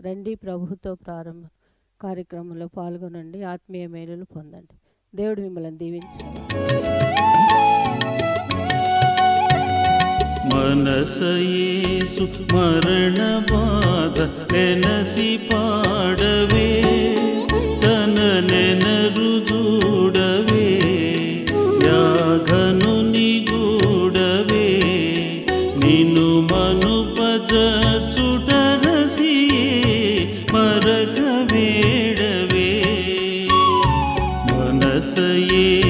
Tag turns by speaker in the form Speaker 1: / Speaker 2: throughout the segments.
Speaker 1: రండి ప్రభుతో ప్రారంభ కార్యక్రమంలో పాల్గొనండి. ఆత్మీయ మేలులు పొందండి. దేవుడు మిమ్మల్ని దీవించండి.
Speaker 2: మనసయేసు మరణ బాధ ఎనసి పాడవే. తన నెనరు మనసయేసు మరణ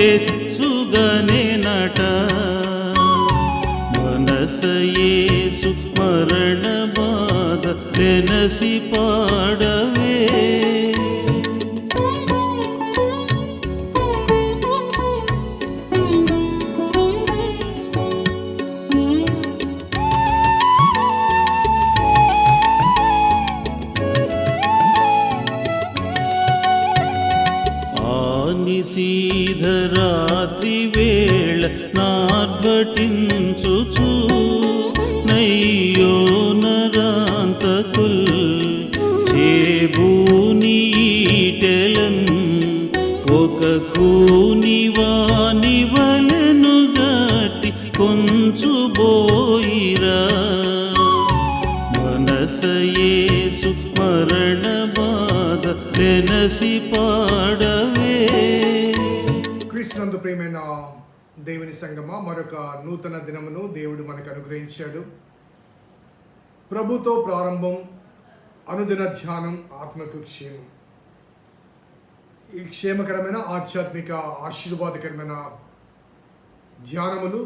Speaker 2: బాధ ఎచ్చుగనే నట మనసయేసు మరణ బాధ ఒక నివలను వాని వలెను గట్టి కొంచు బోయిరా. మనసయేసు మరణ బాధ వెనసి పాడవే.
Speaker 3: క్రీస్తునందు ప్రియమైన దేవుని సంగమ మరొక నూతన దినమును దేవుడు మనకు అనుగ్రహించాడు. ప్రభుతో ప్రారంభం అనుదిన ధ్యానం ఆత్మకు క్షేమం ఈ క్షేమకరమైన ఆధ్యాత్మిక ఆశీర్వాదకరమైన ధ్యానములు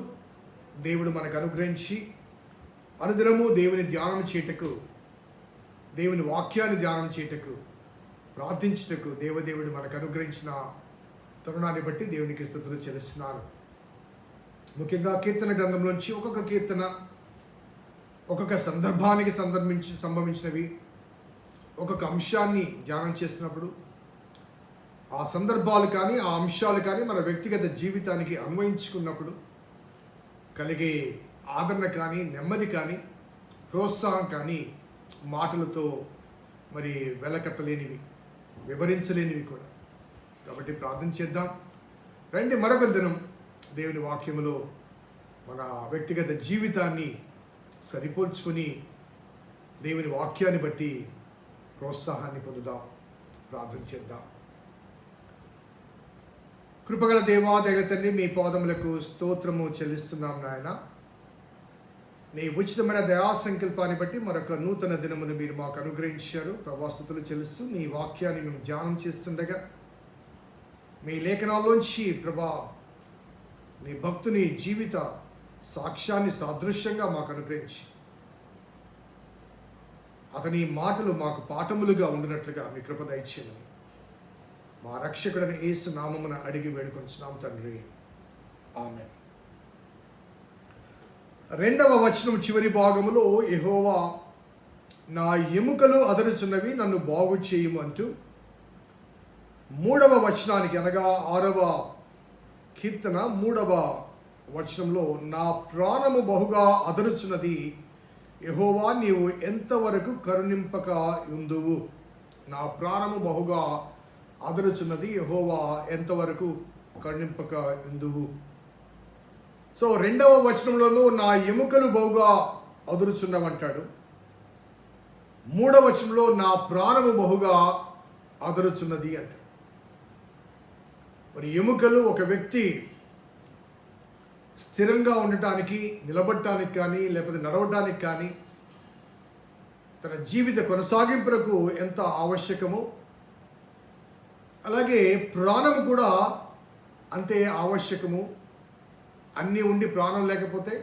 Speaker 3: దేవుడు మనకు అనుగ్రహించి అనుదినము దేవుని ధ్యానం చేయటకు దేవుని వాక్యాన్ని ధ్యానం చేయటకు ప్రార్థించుటకు దేవదేవుడు మనకు అనుగ్రహించిన తరుణాన్ని బట్టి దేవునికి స్థుతులు చెల్లిస్తున్నాను. ముఖ్యంగా కీర్తన గ్రంథంలోంచి ఒక్కొక్క కీర్తన ఒక్కొక్క సందర్భానికి సందర్భించి సంభవించినవి ఒక్కొక్క అంశాన్ని ధ్యానం చేసినప్పుడు ఆ సందర్భాలు కానీ ఆ అంశాలు కానీ మన వ్యక్తిగత జీవితానికి అన్వయించుకున్నప్పుడు కలిగే ఆదరణ కానీ నెమ్మది కానీ ప్రోత్సాహం కానీ మాటలతో మరి వెలకట్టలేనివి వివరించలేనివి కూడా. కాబట్టి ప్రార్థన చేద్దాం. రండి మరొక దినం దేవుని వాక్యములో మన వ్యక్తిగత జీవితాన్ని సరిపోల్చుకొని దేవుని వాక్యాన్ని బట్టి ప్రోత్సాహాన్ని పొందుదాం. ప్రార్థన చేద్దాం. కృపగల దేవా తండ్రి మీ పాదములకు స్తోత్రము చెల్లిస్తున్నాం నాయన. నీ ఉచితమైన దయా సంకల్పాన్ని బట్టి మరొక నూతన దినమును మీరు మాకు అనుగ్రహించారు. ప్రవాస్తుతులు చెల్లిస్తూ నీ వాక్యాన్ని మేము ధ్యానం చేస్తుండగా మీ లేఖనాల్లోంచి ప్రభా నీ భక్తుని జీవిత సాక్ష్యాన్ని సాదృశ్యంగా మాకు అనుగ్రహించి అతని మాటలు మాకు పాఠములుగా ఉండినట్లుగా మీ కృప దయచేయండి మా రక్షకుడని ఏసు నామమున అడిగి వేడుకొంచున్నాం తండ్రి. ఆమె రెండవ వచనం చివరి భాగములో యహోవా నా ఎముకలు అదరుచున్నవి నన్ను బాగు చేయము అంటూ మూడవ వచనానికి అనగా ఆరవ కీర్తన మూడవ వచనంలో నా ప్రాణము బహుగా అదరుచున్నది యహోవా నీవు ఎంతవరకు కరుణింపక ఉందువు? నా ప్రాణము బహుగా అదరుచున్నది యహోవా. ఎంతవరకు కణింపక ఎందువు? సో రెండవ వచనంలోనూ నా ఎముకలు బహుగా అదురుచున్నవంటాడు. మూడవ వచనంలో నా ప్రాణము బహుగా అదరుచున్నది అంటాడు. మరి ఎముకలు ఒక వ్యక్తి స్థిరంగా ఉండటానికి నిలబడటానికి కానీ లేకపోతే నడవటానికి కానీ తన జీవిత కొనసాగింపులకు ఎంత ఆవశ్యకమో అలాగే ప్రాణం కూడా అంతే ఆవశ్యకము. అన్నీ ఉండి ప్రాణం లేకపోతే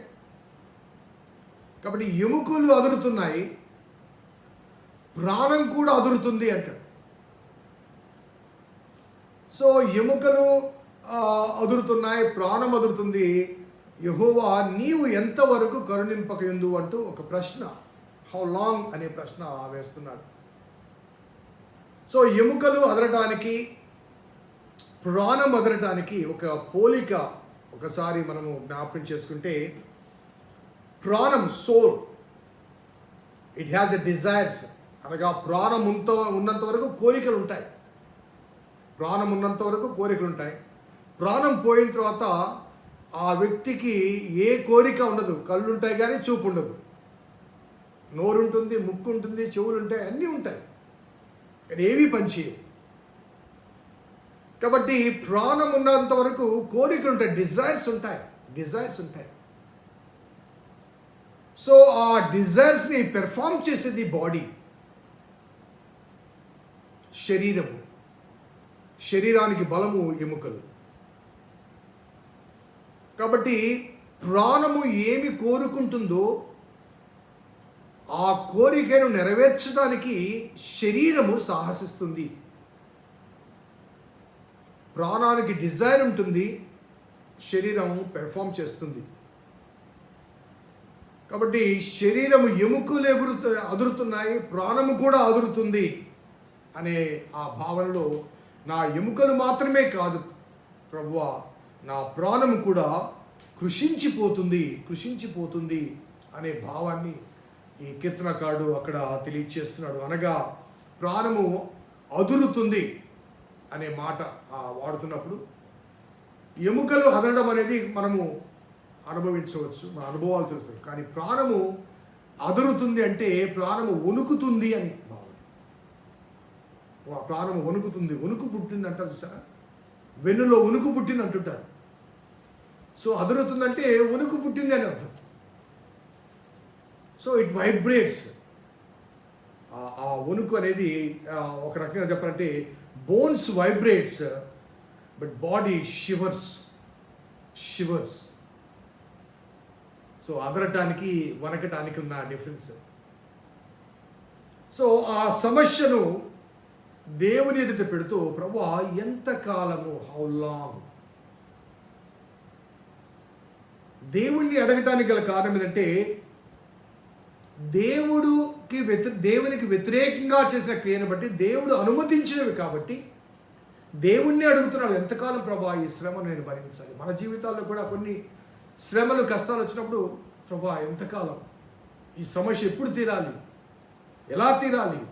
Speaker 3: కాబట్టి ఎముకలు అదురుతున్నాయి. ప్రాణం కూడా అదురుతుంది అంటాడు సో ఎముకలు అదురుతున్నాయి ప్రాణం అదురుతుంది. యహోవా నీవు ఎంతవరకు కరుణింపకయుందు అంటూ ఒక ప్రశ్న హౌ లాంగ్ అనే ప్రశ్న వేస్తున్నాడు. సో ఎముకలు అదరటానికి ప్రాణం అదరటానికి ఒక పోలిక ఒకసారి మనము జ్ఞాపకం చేసుకుంటే ప్రాణం soul it has a desires అనగా ప్రాణం ఉంత ఉన్నంత వరకు కోరికలు ఉంటాయి. ప్రాణం ఉన్నంత వరకు కోరికలు ఉంటాయి. ప్రాణం పోయిన తర్వాత ఆ వ్యక్తికి ఏ కోరిక ఉండదు. కళ్ళు ఉంటాయి కానీ చూపు ఉండదు నోరు ఉంటుంది ముక్కు ఉంటుంది చెవులు ఉంటాయి అన్నీ ఉంటాయి. కానీ ఏవి పనిచేయవు కాబట్టి ప్రాణం ఉన్నంత వరకు కోరికలు ఉంటాయి డిజైర్స్ ఉంటాయి డిజైర్స్ ఉంటాయి. సో ఆ డిజైర్స్ని పెర్ఫామ్ చేసేది బాడీ శరీరము. శరీరానికి బలము ఎముకలు. కాబట్టి ప్రాణము ఏమి కోరుకుంటుందో ఆ కోరికను నెరవేర్చడానికి శరీరము సాహసిస్తుంది. ప్రాణానికి డిజైర్ ఉంటుంది. శరీరం పెర్ఫామ్ చేస్తుంది. కాబట్టి శరీరము ఎముకలు ఎగురు అదురుతున్నాయి. ప్రాణము కూడా అదురుతుంది అనే ఆ భావనలో నా ఎముకలు మాత్రమే కాదు ప్రభువ నా ప్రాణము కూడా కృషించిపోతుంది కృషించిపోతుంది అనే భావాన్ని ఈ కీర్తనకారుడు అక్కడ తెలియచేస్తున్నాడు. అనగా ప్రాణము అదురుతుంది అనే మాట వాడుతున్నప్పుడు ఎముకలు అదనడం అనేది మనము అనుభవించవచ్చు మన అనుభవాలు తెలుసు కానీ ప్రాణము అదురుతుంది అంటే ప్రాణము వణుకుతుంది అని భావన. ప్రాణము వణుకుతుంది. వణుకు పుట్టింది అంటారు చూసారా? వెన్నులో వణుకు పుట్టింది అంటుంటారు. సో అదురుతుందంటే వణుకు పుట్టింది అని అర్థం. So it vibrates. ఆ వణుకు అనేది ఒక రకంగా చెప్పాలంటే bones vibrates but body shivers shivers. So అదరటానికి వనకటానికి ఉన్న డిఫరెన్స్. సో ఆ సమస్యను దేవుని ఎదుట పెడుతూ ప్రభు ఎంతకాలము హౌ లాంగ్ దేవుణ్ణి అడగటానికి గల కారణం ఏంటంటే దేవుడుకి వ్యతి దేవునికి వ్యతిరేకంగా చేసిన క్రియను బట్టి దేవుడు అనుమతించినవి కాబట్టి దేవుణ్ణి అడుగుతున్నాడు ఎంతకాలం ప్రభా ఈ శ్రమను నేను భరించాలి? మన జీవితాల్లో కూడా కొన్ని శ్రమలు కష్టాలు వచ్చినప్పుడు ప్రభా ఎంతకాలం? ఈ సమస్య ఎప్పుడు తీరాలి? ఎలా తీరాలి?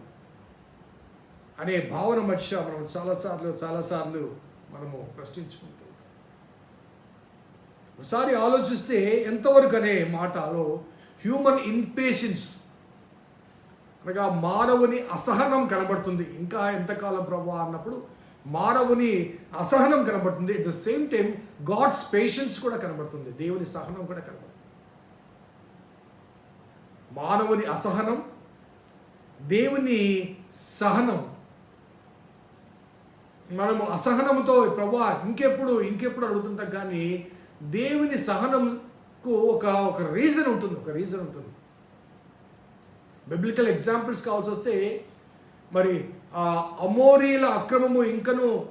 Speaker 3: అనే భావన మధ్య మనం చాలాసార్లు చాలాసార్లు మనము ప్రశ్నించుకుంటూ ఒకసారి ఆలోచిస్తే ఎంతవరకు అనే మాటలో హ్యూమన్ ఇన్పేషెన్స్ అనగా మానవుని అసహనం కనబడుతుంది. ఇంకా ఎంతకాలం ప్రభా అన్నప్పుడు మానవుని అసహనం కనబడుతుంది. At the same time God's patience కూడా కనబడుతుంది. దేవుని సహనం కూడా కనబడుతుంది. మానవుని అసహనం దేవుని సహనం. మనము అసహనంతో ప్రభా ఇంకెప్పుడు ఇంకెప్పుడు అడుగుతుంటాం కానీ దేవుని సహనం ఒక ఒక రీజన్ ఉంటుంది ఒక రీజన్ ఉంటుంది. బిబ్లికల్ ఎగ్జాంపుల్స్ కావాల్సి వస్తే మరి ఆ అమోరీల అక్రమము ఇంకను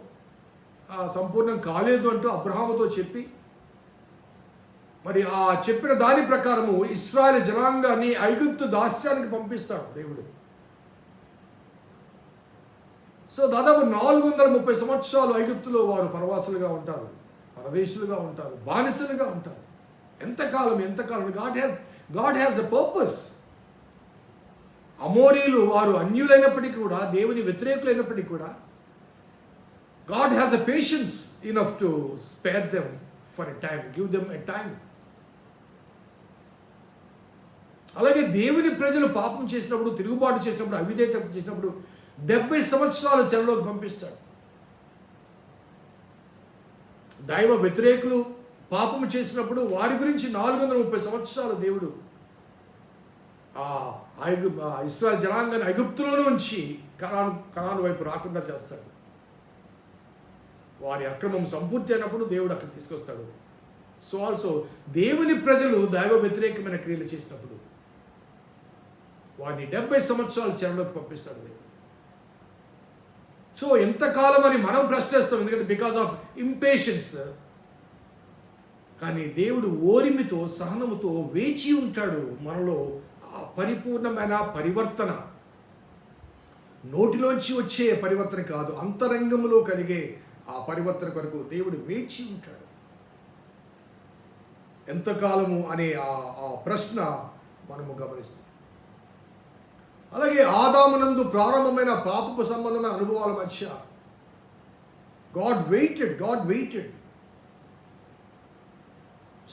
Speaker 3: సంపూర్ణం కాలేదు అంటూ అబ్రహాముతో చెప్పి మరి ఆ చెప్పిన దాని ప్రకారము ఇస్రాయల్ జనాంగాన్ని ఐగుప్తు దాస్యానికి పంపిస్తాడు దేవుడు. సో దాదాపు నాలుగు వందల ముప్పై సంవత్సరాలు ఐగుప్తులో వారు పరవాసులుగా ఉంటారు పరదేశులుగా ఉంటారు బానిసలుగా ఉంటారు. ఎంతకాలం ఎంతకాలం God has God has a purpose అమోరీలు వారు అన్యులైనప్పటికీ కూడా దేవుని వ్యతిరేకులైనప్పటికీ కూడా God has a patience enough to spare them for a time give them a time అలాగే దేవుని ప్రజలు పాపం చేసినప్పుడు తిరుగుబాటు చేసినప్పుడు అవిధేయత చేసినప్పుడు డెబ్బై సంవత్సరాలు చెరలోకి పంపిస్తాడు. దైవ వ్యతిరేకులు పాపము చేసినప్పుడు వారి గురించి నాలుగు వందల ముప్పై సంవత్సరాలు దేవుడు ఇస్రా ఇస్రాయల్ జనాంగాన్ని ఐగుప్తులోనే ఉంచి కరాను కరాను వైపు రాకుండా చేస్తాడు. వారి అక్రమం సంపూర్తి అయినప్పుడు దేవుడు అక్కడ తీసుకొస్తాడు. సో ఆల్సో దేవుని ప్రజలు దైవ వ్యతిరేకమైన క్రియలు చేసినప్పుడు వారిని డెబ్బై సంవత్సరాలు చెరలోకి పంపిస్తాడు దేవుడు. సో ఎంతకాలం అని మనం ప్రశ్నిస్తాం. ఎందుకంటే బికాస్ ఆఫ్ ఇంపేషన్స్ కానీ దేవుడు ఓరిమితో సహనముతో వేచి ఉంటాడు మనలో ఆ పరిపూర్ణమైన పరివర్తన. నోటిలోంచి వచ్చే పరివర్తన కాదు అంతరంగంలో కలిగే ఆ పరివర్తన కొరకు దేవుడు వేచి ఉంటాడు. ఎంతకాలము అనే ఆ ఆ ప్రశ్న మనము గమనిస్తాం. అలాగే ఆదామునందు ప్రారంభమైన పాపపు సంబంధమైన అనుభవాల మధ్య God waited God waited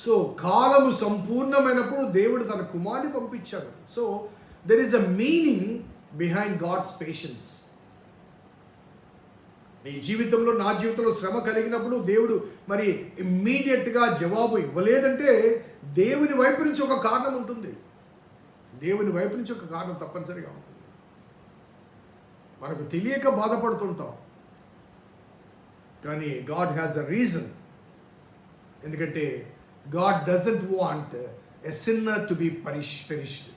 Speaker 3: so కాలము సంపూర్ణమైనప్పుడు దేవుడు తన కుమారుని పంపించాడు. So there is a meaning behind God's patience నీ జీవితంలో నా జీవితంలో శ్రమ కలిగినప్పుడు దేవుడు మరి ఇమ్మీడియట్గా జవాబు ఇవ్వలేదంటే దేవుని వైపు నుంచి ఒక కారణం ఉంటుంది. దేవుని వైపు నుంచి ఒక కారణం తప్పనిసరిగా ఉంటుంది. మనకు తెలియక బాధపడుతుంటాం. కానీ గాడ్ హ్యాస్ అ రీజన్ ఎందుకంటే God doesn't want a sinner to be perish perished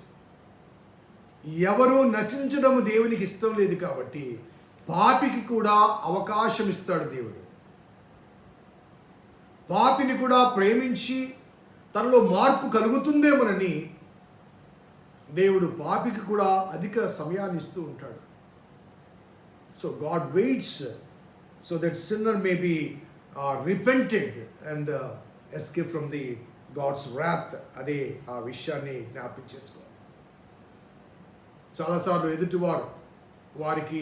Speaker 3: ఎవరు నశించడం దేవునికి ఇష్టం లేదు కాబట్టి పాపికి కూడా అవకాశం ఇస్తాడు దేవుడు. పాపిని కూడా ప్రేమించి తనలో మార్పు కలుగుతుందేమోనని దేవుడు పాపికి కూడా అధిక సమయాన్ని ఇస్తూ ఉంటాడు. So God waits so that sinner may be repented and escape from the God's wrath అదే ఆ విషయాన్ని జ్ఞాపకం చేసుకోవాలి చాలాసార్లు ఎదుటివారు వారికి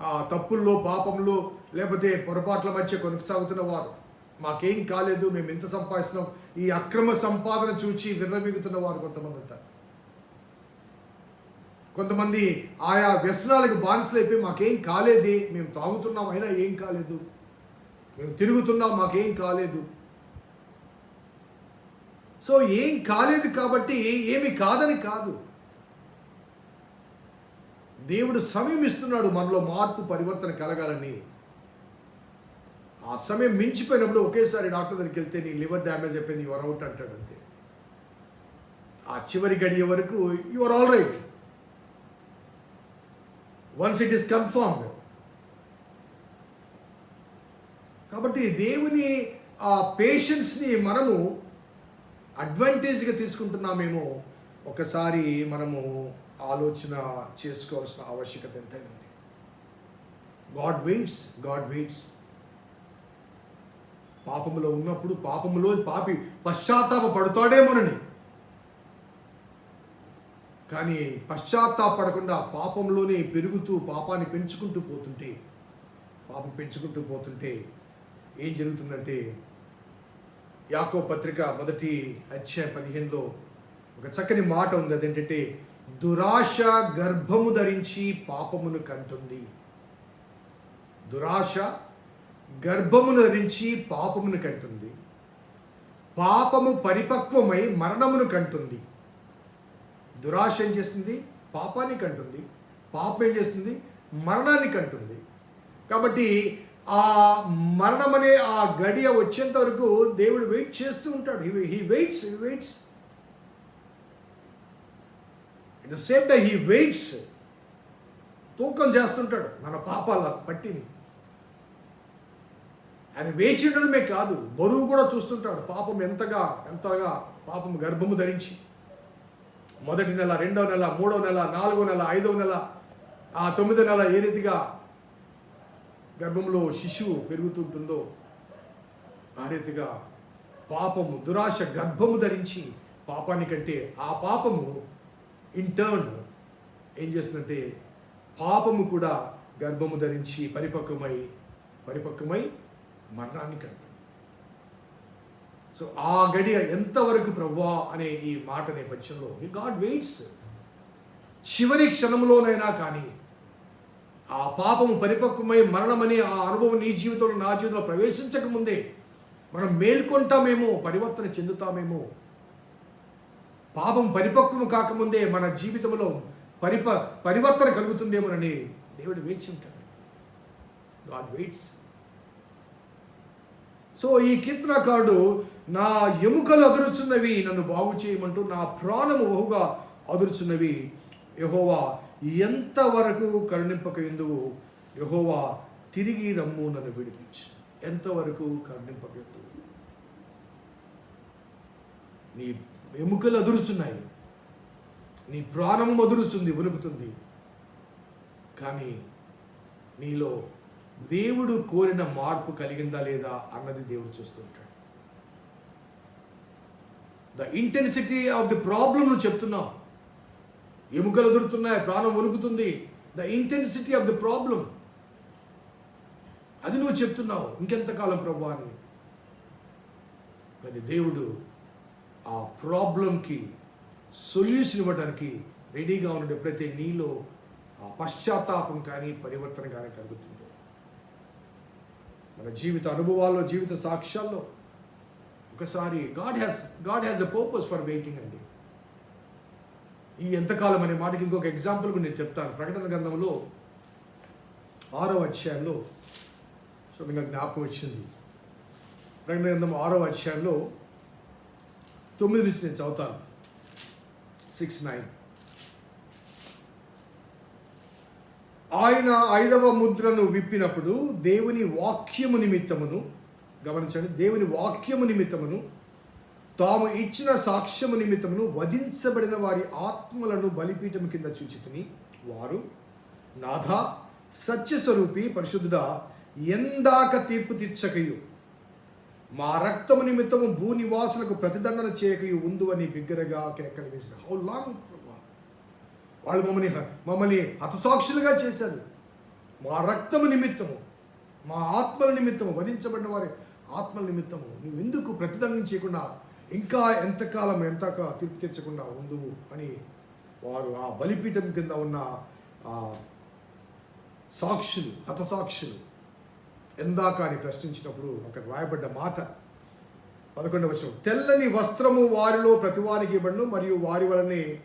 Speaker 3: ఆ తప్పుల్లో పాపంలో లేకపోతే పొరపాట్ల మధ్య కొనసాగుతున్న వారు మాకేం కాలేదు మేము ఎంత సంపాదిస్తున్నాం? ఈ అక్రమ సంపాదన చూచి విర్రమిగుతున్న వారు కొంతమంది ఉంటారు. కొంతమంది ఆయా వ్యసనాలకు బానిసలైపోయి మాకేం కాలేదే మేము తాగుతున్నాం అయినా ఏం కాలేదు. మేము తిరుగుతున్నాం మాకేం కాలేదు. సో ఏం కాలేదు కాబట్టి ఏమి కాదని కాదు. దేవుడు సమయం ఇస్తున్నాడు మనలో మార్పు పరివర్తన కలగాలని. ఆ సమయం మించిపోయినప్పుడు ఒకేసారి డాక్టర్ దగ్గరికి వెళ్తే నీ లివర్ డ్యామేజ్ అయిపోయింది యువర్ అవుట్ అంటాడు అంతే. ఆ చివరి గడియ వరకు you're all right. Once it is confirmed. కాబట్టి దేవుని ఆ పేషెన్స్ని మనము అడ్వాంటేజ్గా తీసుకుంటున్నామేమో ఒకసారి మనము ఆలోచన చేసుకోవాల్సిన ఆవశ్యకత ఎంతైనా ఉంది. గాడ్ వెయిట్స్ గాడ్ వెయిట్స్ పాపములో ఉన్నప్పుడు పాపములో పాపి పశ్చాత్తాప పడతాడేమోనని కానీ పశ్చాత్తాపడకుండా పాపంలోనే పెరుగుతూ పాపాన్ని పెంచుకుంటూ పోతుంటే పాపం పెంచుకుంటూ పోతుంటే ఏం జరుగుతుందంటే యాకో పత్రిక మొదటి అధ్యాయ పదిహేనులో ఒక చక్కని మాట ఉంది. అదేంటంటే దురాశ గర్భము ధరించి పాపమును కంటుంది. దురాశ గర్భమును ధరించి పాపమును కంటుంది. పాపము పరిపక్వమై మరణమును కంటుంది. దురాశ ఏం చేస్తుంది? పాపాన్ని కంటుంది. పాపం ఏం చేస్తుంది? మరణాన్ని కంటుంది. కాబట్టి ఆ మరణం అనే ఆ గడియ వచ్చేంత వరకు దేవుడు వెయిట్ చేస్తూ ఉంటాడు. He waits he waits it the same day he waits తూకం చేస్తుంటాడు మన పాపాల పట్టిని. ఆయన వేచి ఉండడమే కాదు బరువు కూడా చూస్తుంటాడు. పాపం ఎంతగా ఎంతగా పాపం గర్భము ధరించి. మొదటి నెల రెండో నెల మూడో నెల నాలుగో నెల ఐదవ నెల ఆ తొమ్మిదో నెల ఏ రీతిగా గర్భంలో శిశువు పెరుగుతుంటుందో ఆ రీతిగా పాపము దురాశ గర్భము ధరించి పాపాన్ని కంటే ఆ పాపము ఇంటర్న్ ఏం చేస్తుందంటే పాపము కూడా గర్భము ధరించి పరిపక్వమై పరిపక్వమై మరణాన్ని కంటుంది సో ఆ గడియ ఎంతవరకు ప్రవ్వా అనే ఈ మాట నేపథ్యంలో గాడ్ వెయిట్స్ చివరి క్షణంలోనైనా కానీ ఆ పాపము పరిపక్వమై మరణమనే ఆ అనుభవం నీ జీవితంలో నా జీవితంలో ప్రవేశించక ముందే మనం మేల్కొంటామేమో పరివర్తన చెందుతామేమో. పాపం పరిపక్వం కాకముందే మన జీవితంలో పరిప పరివర్తన కలుగుతుందేమోనని దేవుడు వేచి ఉంటాడు. God waits. సో ఈ కీర్తనకారుడు నా ఎముకలు అదురుచున్నవి నన్ను బాగు చేయమంటూ నా ప్రాణము బహుగా అదురుచున్నవి యహోవా ఎంతవరకు కరుణింపక ఎందువు? యహోవా తిరిగి రమ్ము నన్ను విడిపించు. ఎంతవరకు కరుణింపక ఎందువు? నీ ఎముకలు అదురుచున్నాయి. నీ ప్రాణం అదురుచుంది వణుకుతుంది. కానీ నీలో దేవుడు కోరిన మార్పు కలిగిందా లేదా అన్నది దేవుడు చూస్తుంటాడు the intensity of the problem నువ్వు చెప్తున్నావు. ఎముకలు దొరుకుతున్నాయి ప్రాణం వణుకుతుంది. The intensity of the problem అది నువ్వు చెప్తున్నావు ఇంకెంతకాలం ప్రభు అని. కానీ దేవుడు ఆ ప్రాబ్లంకి సొల్యూషన్ ఇవ్వడానికి రెడీగా ఉండే ఎప్పుడైతే నీలో ఆ పశ్చాత్తాపం కానీ పరివర్తన కానీ కలుగుతుందో. మన జీవిత అనుభవాల్లో జీవిత సాక్ష్యాల్లో ఒకసారి God has God has a purpose for waiting అండి. ఈ ఎంతకాలం అనే మాటకి ఇంకొక ఎగ్జాంపుల్ కూడా నేను చెప్తాను. ప్రకటన గ్రంథంలో ఆరో అధ్యాయంలో సో మీకు జ్ఞాపకం వచ్చింది. ప్రకటన గ్రంథం ఆరో అధ్యాయంలో తొమ్మిది నుంచి నేను చదువుతాను. సిక్స్ నైన్ ఆయన ఐదవ ముద్రను విప్పినప్పుడు దేవుని వాక్యము నిమిత్తమును గమనించండి దేవుని వాక్యము నిమిత్తమును తాము ఇచ్చిన సాక్ష్యము నిమిత్తమును వధించబడిన వారి ఆత్మలను బలిపీఠం కింద చూచితిని. వారు నాథ సత్యస్వరూపి పరిశుద్ధుడా ఎందాక తీర్పు తీర్చకయు. మా రక్తము నిమిత్తము భూనివాసులకు ప్రతిదండన చేయకయు ఉందు అని బిగ్గరగా కేకలు వేసిన హౌ లాంగ్ వాళ్ళు మమ్మల్ని మమ్మల్ని హతసాక్షులుగా చేశారు. మా రక్తము నిమిత్తము మా ఆత్మల నిమిత్తము వధించబడిన వారి ఆత్మల నిమిత్తము నువ్వు ఎందుకు ప్రతిదండం చేయకుండా ఇంకా ఎంతకాలం ఎంతక తీర్పు తెచ్చకుండా ఉండువు అని వారు ఆ బలిపీఠం కింద ఉన్న సాక్షులు హతసాక్షులు ఎందాక అని ప్రశ్నించినప్పుడు అక్కడ రాయబడ్డ మాట పదకొండవ వచ్చిన తెల్లని వస్త్రము వారిలో ప్రతివానికి ఇవ్వను మరియు వారి వలనే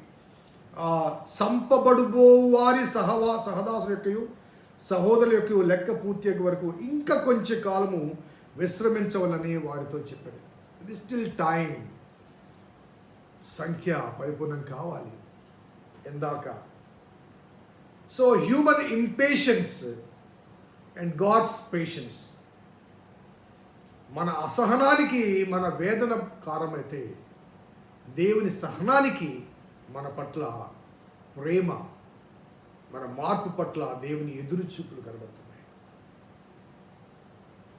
Speaker 3: సంపబడుబో వారి సహవా సహదాసుల యొక్క సహోదరుల యొక్క లెక్క పూర్తి వరకు ఇంకా కొంచెం కాలము విశ్రమించవలని వారితో చెప్పాడు. ఇది స్టిల్ టైం సంఖ్య పరిపూర్ణం కావాలి ఎందాక so human impatience and God's patience మన అసహనానికి మన వేదన కారణమైతే దేవుని సహనానికి మన పట్ల ప్రేమ మన మార్పు పట్ల దేవుని ఎదురు చూపులు కనబడుతున్నాయి.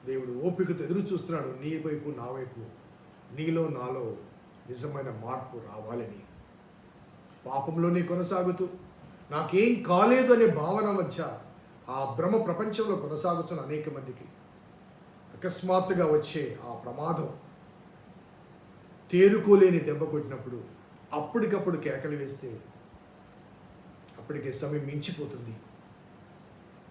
Speaker 3: దేవుడు ఓపికతో ఎదురు చూస్తున్నాడు నీ వైపు నా వైపు. నీలో నాలో నిజమైన మార్పు రావాలని పాపంలోనే కొనసాగుతూ నాకేం కాలేదు అనే భావన మధ్య ఆ భ్రమ ప్రపంచంలో కొనసాగుతున్న అనేక మందికి అకస్మాత్తుగా వచ్చే ఆ ప్రమాదం తేరుకోలేని దెబ్బ కొట్టినప్పుడు అప్పటికప్పుడు కేకలు వేస్తే అప్పటికే సమయం మించిపోతుంది.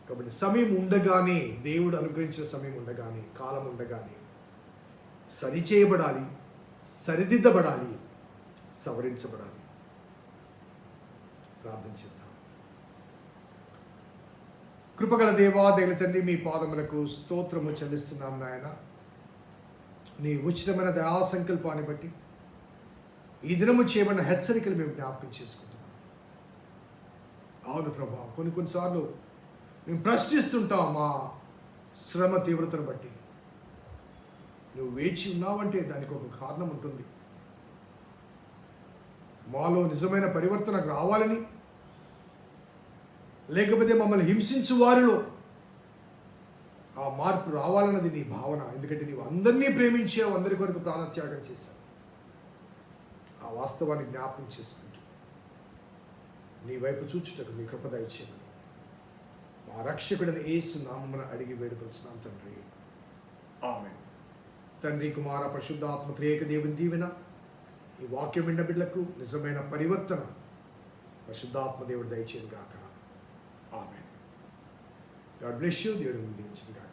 Speaker 3: కాబట్టి సమయం ఉండగానే దేవుడు అనుగ్రహించిన సమయం ఉండగానే కాలం ఉండగానే సరిచేయబడాలి సరిదిద్దబడాలి సవరించబడాలి. ప్రార్థన చేద్దాం. కృపగల దేవా దేవుని తండ్రి మీ పాదములకు స్తోత్రము చెల్లిస్తున్నాం నాయన. నీ ఉచితమైన దయా సంకల్పాన్ని బట్టి ఈ దినము చేయబడిన హెచ్చరికలు మేము జ్ఞాపకం చేసుకుంటున్నాం. అవును ప్రభా కొన్ని కొన్నిసార్లు మేము ప్రశ్నిస్తుంటాం మా శ్రమ తీవ్రతను బట్టి. నువ్వు వేచి ఉన్నావంటే దానికి ఒక కారణం ఉంటుంది. మాలో నిజమైన పరివర్తన రావాలని లేకపోతే మమ్మల్ని హింసించు వారిలో ఆ మార్పు రావాలన్నది నీ భావన. ఎందుకంటే నీవు అందరినీ ప్రేమించావు అందరి కొరకు ప్రాణత్యాగం చేశావు. ఆ వాస్తవాన్ని జ్ఞాపకం చేసుకుంటూ నీ వైపు చూచుటకు మీ కృపద ఇచ్చేమని మా రక్షకుడిని ఏసు నామమున అడిగి వేడుకొచ్చున్నాం తండ్రి. ఆమె తండ్రి కుమార పరిశుద్ధాత్మ త్రియేక దేవుని. దీవెన ఈ వాక్యం విన్న బిడ్డలకు నిజమైన పరివర్తన. పరిశుద్ధాత్మ దేవుడు దయచేది కాక ఆమె గాడ్ బ్లెస్ యూ. దేవుడు గాక